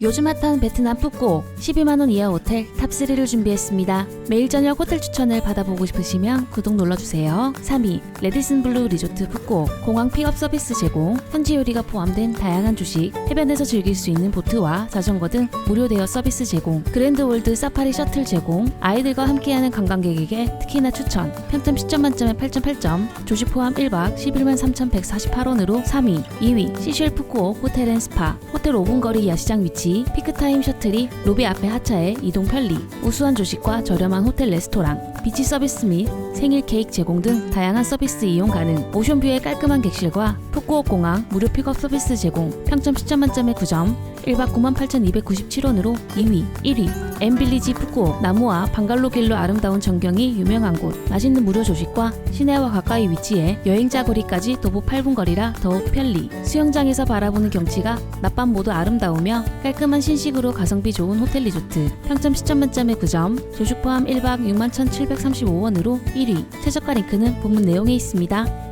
요즘 핫한 베트남 푸꾸옥 12만원 이하 호텔 탑3를 준비했습니다. 매일 저녁 호텔 추천을 받아보고 싶으시면 구독 눌러주세요. 3위 레디슨 블루 리조트 푸꾸옥 공항 픽업 서비스 제공 현지 요리가 포함된 다양한 주식 해변에서 즐길 수 있는 보트와 자전거 등 무료 대여 서비스 제공 그랜드 월드 사파리 셔틀 제공 아이들과 함께하는 관광객에게 특히나 추천 평점 10점 만점에 8.8점 조식 포함 1박 11만 3,148원으로 3위 2위 시쉘 푸꾸옥 호텔 앤 스파 호텔 5분 거리 야시장 위치 피크타임 셔틀이 로비 앞에 하차해 이동 편리 우수한 조식과 저렴한 호텔 레스토랑 비치 서비스 및 생일 케이크 제공 등 다양한 서비스 이용 가능. 오션뷰의 깔끔한 객실과 푸꾸옥 공항 무료 픽업 서비스 제공. 평점 10점 만점에 9점 1박 98,297원으로 2위 1위 엠빌리지 푸꾸옥 나무와 방갈로 길로 아름다운 전경이 유명한 곳. 맛있는 무료 조식과 시내와 가까이 위치해 여행자 거리까지 도보 8분 거리라 더욱 편리. 수영장에서 바라보는 경치가 낮밤 모두 아름다우며 깔끔한 신식으로 가성비 좋은 호텔 리조트. 평점 10점 만점에 9점 조식 포함 1박 61,735원으로 1위. 최저가 링크는 본문 내용에 있습니다.